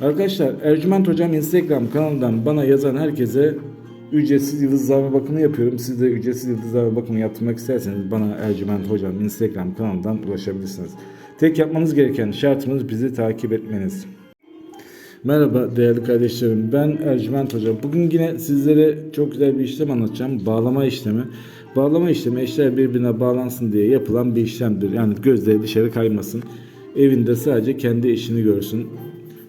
Arkadaşlar Ercüment Hocam Instagram kanalından bana yazan herkese ücretsiz yıldızlama bakımı yapıyorum. Siz de ücretsiz yıldızlama bakımı yaptırmak isterseniz bana Ercüment Hocam Instagram kanalından ulaşabilirsiniz. Tek yapmanız gereken şartımız bizi takip etmeniz. Merhaba değerli kardeşlerim. Ben Ercüment Hocam. Bugün yine sizlere çok güzel bir işlem anlatacağım. Bağlama işlemi. Bağlama işlemi eşler birbirine bağlansın diye yapılan bir işlemdir. Yani gözleri dışarı kaymasın. Evinde sadece kendi eşini görsün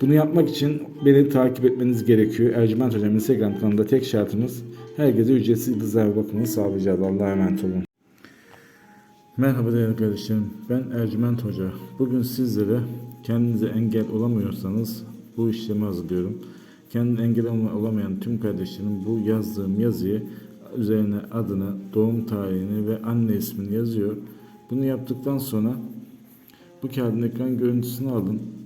Bunu yapmak için beni takip etmeniz gerekiyor. Ercüment Hocam Instagram kanalında tek şartımız herkese ücretsiz yıldızlama bakımını sağlayacağız. Allah'a emanet olun. Merhaba değerli kardeşlerim. Ben Ercüment Hoca. Bugün sizlere kendinize engel olamıyorsanız bu işlemi hazırlıyorum. Kendine engel olamayan tüm kardeşlerim bu yazdığım yazıyı üzerine adını, doğum tarihini ve anne ismini yazıyor. Bunu yaptıktan sonra bu kağıdın ekran görüntüsünü alın.